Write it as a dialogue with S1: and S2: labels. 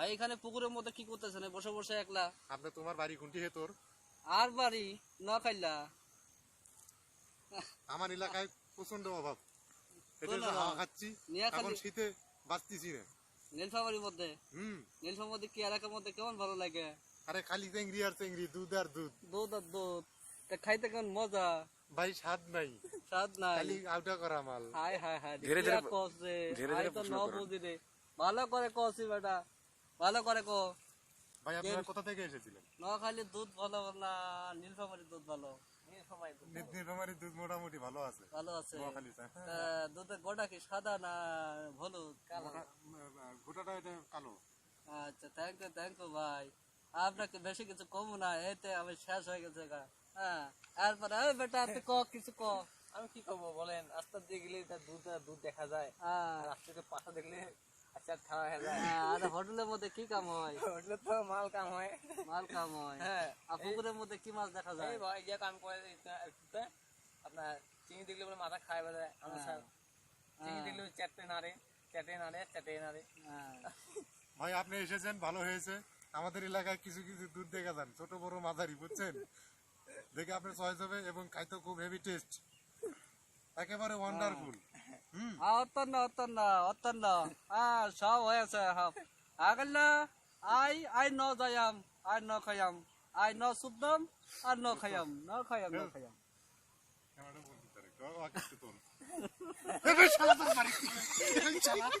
S1: ভাই এখানে পুকুরের মধ্যে কি করতেছেন? বসে বসে একলা।
S2: আপনি তোমার বাড়ি কোনটি হে তোর?
S1: আর বাড়ি? না খাইলা
S2: আমার এলাকায় প্রচণ্ড অভাব। এটার হাওয়া খাচ্ছি। এখন শীতে বাঁচতেছি না।
S1: নীলফামারির মধ্যে?
S2: হুম।
S1: নীলফামারির মধ্যে কি এলাকার মধ্যে কেমন ভালো লাগে?
S2: আরে খালি চেংড়ি আর চেংড়ি দুধ আর দুধ।
S1: দুধ আর দুধ। তা খাইতে কেমন মজা?
S2: ভাই স্বাদ নাই।
S1: স্বাদ নাই।
S2: খালি আউটা করা মাল।
S1: হাই হাই হাই
S3: ধীরে ধীরে-
S1: কসে
S3: ধীরে ধীরে
S1: তো
S3: প্রশ্ন
S1: বুঝি রে। ভালো করে কসি বেটা। ভালো করে কো।
S2: ভাই আপনারা কোথা থেকে এসেছিলেন?
S1: নোয়াখালীর দুধ ভালো না নীলফামারির দুধ ভালো। নীলফামারির
S2: নীলফামারীর দুধ মোটামুটি ভালো আছে।
S1: ভালো আছে।
S2: নোয়াখালীতে হ্যাঁ।
S1: দুধের গোটা কি সাদা না হলুদ? কালো
S2: গোটা- আহ, গোটাটা এটা কালো।
S1: আচ্ছা থ্যাংক ইউ থ্যাংক ইউ ভাই। আপনাকে বেশি কিছু কমু না? এতে আমি শেষ হয়ে গেছে হ্যাঁ এরপরে বেটা তুই ক কিছু ক?
S4: আমি কি করব বলেন? রাস্তা দিয়ে গেলে তার দুধ দুধ দেখা যায়।
S1: হ্যাঁ।
S4: আর রাস্তাতে পাশা দেখলে আচ্ছা খাওয়া হয়ে যায়।
S1: হ্যাঁ, আর হোটেলের মধ্যে কি কাম হয়?
S4: ওটা তো মাল কাম হয়।
S1: মাল কাম হয়।
S4: হ্যাঁ।
S1: আর পুকুরের মধ্যে কি মাছ দেখা যায়?
S4: ভাই যে কাম করে এটা- এটা, আপনার চিনি দেখলে বলে মাথা খায় বলে আমার স্যার দেখলে চারটে নাড়ে চারটে নাড়ে চারটে নাড়ে।
S1: হ্যাঁ।
S2: ভাই আপনি এসেছেন ভালো হয়েছে। আমাদের এলাকায় কিছু কিছু দুধ দেখা যান ছোট বড় মাঝারি বুঝছেন? দেখে আপনার চয়েস হবে এবং খাইতে খুব হেভি টেস্ট একেবারে ওয়ান্ডারফুল
S1: Ah, অতন্ন অতন্ন অতন্ন হ্যাঁ সব হয়েছে সব। আগল আই আই ন যায়াম আই ন খাইয়াম আই ন শুদ্ধম আর ন খায়াম ন খায়াম ন
S2: এই শালা